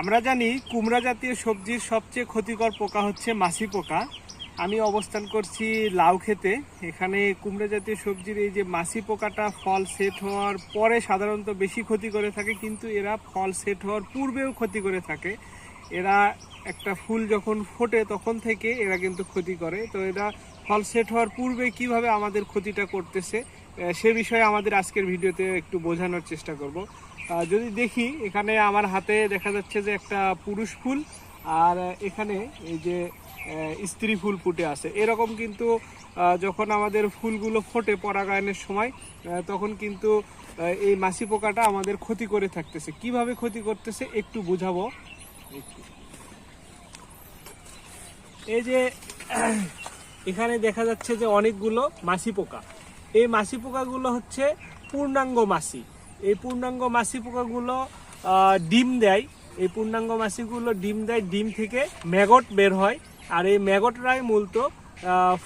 আমরা জানি কুমড়া জাতীয় সবজির সবচেয়ে ক্ষতিকর পোকা হচ্ছে মাছি পোকা। আমি অবস্থান করছি লাউ খেতে এখানে কুমড়া জাতীয় সবজির এই যে মাছি পোকাটা ফল সেট হওয়ার পরে সাধারণত বেশি ক্ষতি করে থাকে, কিন্তু এরা ফল সেট হওয়ার পূর্বেও ক্ষতি করে থাকে। এরা একটা ফুল যখন ফোটে তখন থেকে এরা কিন্তু ক্ষতি করে। তো এরা ফল সেট হওয়ার পূর্বে কীভাবে আমাদের ক্ষতিটা করতেছে সে বিষয়ে আমাদের আজকের ভিডিওতে একটু বোঝানোর চেষ্টা করব। যদি দেখি, এখানে আমার হাতে দেখা যাচ্ছে যে একটা পুরুষ ফুল, আর এখানে এই যে স্ত্রী ফুল ফুটে আছে। এরকম কিন্তু যখন আমাদের ফুলগুলো ফোটে পরাগায়নের সময় তখন কিন্তু এই মাছি পোকাটা আমাদের ক্ষতি করে থাকতেছে। কীভাবে ক্ষতি করতেছে একটু বুঝাবো? এই যে, এখানে দেখা যাচ্ছে যে অনেকগুলো মাছি পোকা। এই মাছি পোকাগুলো হচ্ছে পূর্ণাঙ্গ মাছি এই পূর্ণাঙ্গ মাছি পোকাগুলো ডিম দেয়। এই পূর্ণাঙ্গ মাছিগুলো ডিম দেয়, ডিম থেকে ম্যাগট বের হয় আর এই ম্যাগটরাই মূলত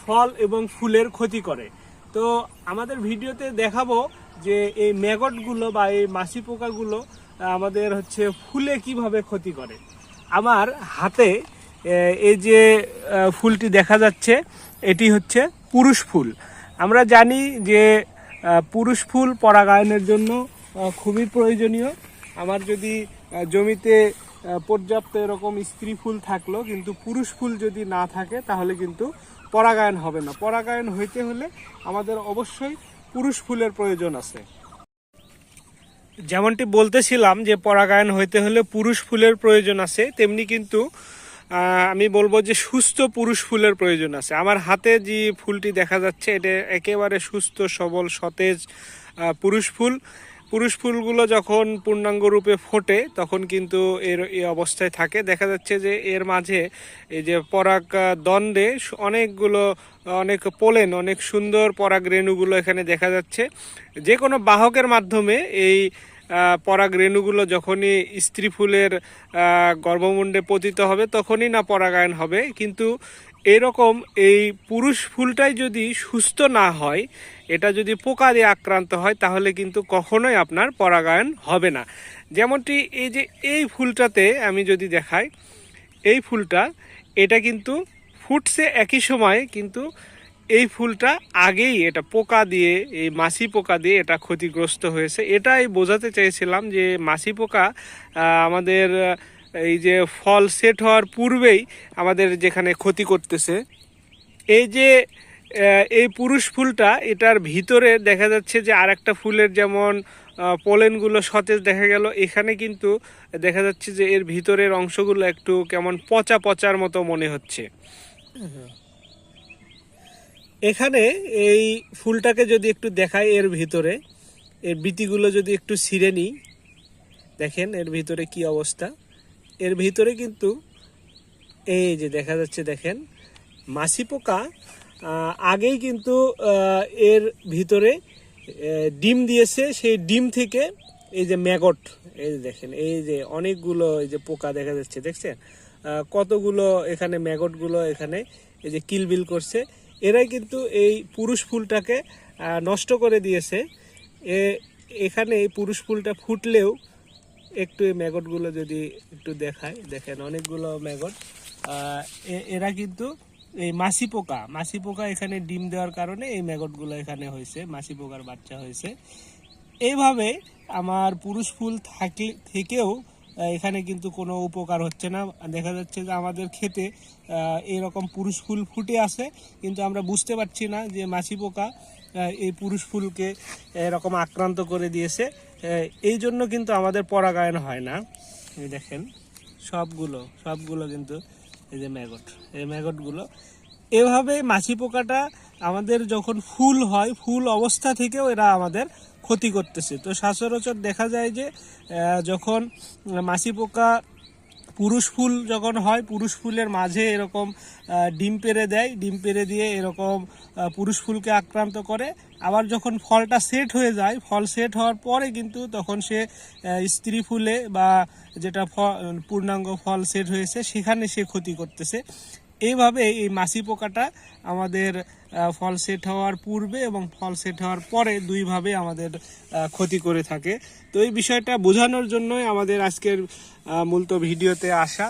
ফল এবং ফুলের ক্ষতি করে। তো আমাদের ভিডিওতে দেখাবো যে এই ম্যাগটগুলো বা এই মাছি পোকাগুলো আমাদের হচ্ছে ফুলে কীভাবে ক্ষতি করে। আমার হাতে এই যে ফুলটি দেখা যাচ্ছে, এটি হচ্ছে পুরুষ ফুল। আমরা জানি যে পুরুষ ফুল পরাগায়নের জন্য খুবই প্রয়োজনীয়। আমার যদি জমিতে পর্যাপ্ত এরকম স্ত্রী ফুল থাকল, কিন্তু পুরুষ ফুল যদি না থাকে, তাহলে কিন্তু পরাগায়ন হবে না। পরাগায়ন হইতে হলে আমাদের অবশ্যই পুরুষ ফুলের প্রয়োজন আছে। যেমনটি বলতেছিলাম যে পরাগায়ন হইতে হলে পুরুষ ফুলের প্রয়োজন আছে, তেমনি কিন্তু আমি বলব যে সুস্থ পুরুষ ফুলের প্রয়োজন আছে। আমার হাতে যে ফুলটি দেখা যাচ্ছে, এটা একেবারে সুস্থ, সবল, সতেজ পুরুষ ফুল। পুরুষ ফুলগুলো যখন পূর্ণাঙ্গ রূপে ফোটে, তখন কিন্তু এর এই অবস্থায় থাকে। দেখা যাচ্ছে যে এর মাঝে এই যে পরাগ দণ্ডে অনেকগুলো, অনেক পোলেন, অনেক সুন্দর পরাগ রেণুগুলো এখানে দেখা যাচ্ছে। যে কোনো বাহকের মাধ্যমে এই পরাগ রেণুগুলো যখনই স্ত্রী ফুলের গর্ভমুণ্ডে পতিত হবে, তখনই না পরাগায়ন হবে। কিন্তু এরকম এই পুরুষ ফুলটাই যদি সুস্থ না হয়, এটা যদি পোকা দিয়ে আক্রান্ত হয়, তাহলে কিন্তু কখনোই আপনার পরাগায়ন হবে না। যেমনটি এই যে এই ফুলটাতে আমি যদি দেখাই, এই ফুলটা, এটা কিন্তু ফুটছে একই সময়, কিন্তু এই ফুলটা আগেই এটা পোকা দিয়ে, এই মাছি পোকা দিয়ে এটা ক্ষতিগ্রস্ত হয়েছে। এটাই বোঝাতে চেয়েছিলাম যে মাছি পোকা আমাদের এই যে ফল সেট হওয়ার পূর্বেই আমাদের যেখানে ক্ষতি করতেছে। এই যে এই পুরুষ ফুলটা, এটার ভিতরে দেখা যাচ্ছে যে আর একটা ফুলের যেমন পোলেনগুলো সতেজ দেখা গেল, এখানে কিন্তু দেখা যাচ্ছে যে এর ভিতরের অংশগুলো একটু কেমন পচা পচার মতো মনে হচ্ছে। এখানে এই ফুলটাকে যদি একটু দেখাই এর ভিতরে, এর বিটিগুলো যদি একটু ছিঁড়ে নিই, দেখেন এর ভিতরে কি অবস্থা। এর ভিতরে কিন্তু এই যে দেখা যাচ্ছে দেখেন, মাছি পোকা আগেই কিন্তু এর ভিতরে ডিম দিয়েছে, সেই ডিম থেকে এই যে ম্যাগট, এই যে দেখেন, এই যে অনেকগুলো এই যে পোকা দেখা যাচ্ছে, দেখছেন? কতগুলো এখানে ম্যাগটগুলো এখানে এই যে কিলবিল করছে। এরাই কিন্তু এই পুরুষ ফুলটাকে নষ্ট করে দিয়েছে। এখানে এই পুরুষ ফুলটা ফুটলেও একটু এই ম্যাগটগুলো যদি একটু দেখায় দেখেন অনেকগুলো ম্যাগট। এরা কিন্তু এই মাসি পোকা মাসি পোকা এখানে ডিম দেওয়ার কারণে এই ম্যাগটগুলো এখানে হয়েছে, মাসি পোকার বাচ্চা হয়েছে। এইভাবে আমার পুরুষ ফুল থাকলে থেকেও এখানে কিন্তু কোনো উপকার হচ্ছে না। দেখা যাচ্ছে যে আমাদের আহ, এরকম পুরুষ ফুল ফুটে আছে কিন্তু আমরা বুঝতে পারছি না যে মাছি পোকা এই পুরুষ ফুলকে এরকম আক্রান্ত করে দিয়েছে। এই জন্য কিন্তু আমাদের পরাগায়ন হয় না। দেখেন সবগুলো সবগুলো কিন্তু এই যে ম্যাগট এই ম্যাগটগুলো এভাবে মাছি পোকাটা আমাদের যখন ফুল হয়, ফুল অবস্থা থেকেও এরা আমাদের ক্ষতি করতেছে। তো সচরাচর দেখা যায় যে যখন মাছি পোকা পুরুষ ফুল যখন হয়, পুরুষ ফুলের মাঝে এরকম ডিম পেড়ে দেয়। ডিম পেড়ে দিয়ে এরকম পুরুষ ফুলকে আক্রান্ত করে। আবার যখন ফলটা সেট হয়ে যায়, ফল সেট হওয়ার পরে কিন্তু তখন সে স্ত্রী ফুলে বা যেটা পূর্ণাঙ্গ ফল সেট হয়েছে, সেখানে সে ক্ষতি করতেছে। এইভাবে এই মাসি পোকাটা আমাদের ফল সেট হওয়ার পূর্বে এবং ফল সেট হওয়ার পরে দুইভাবে আমাদের ক্ষতি করে থাকে। তো এই বিষয়টা বোঝানোর জন্যই আমাদের আজকের মূলত ভিডিওতে আসা।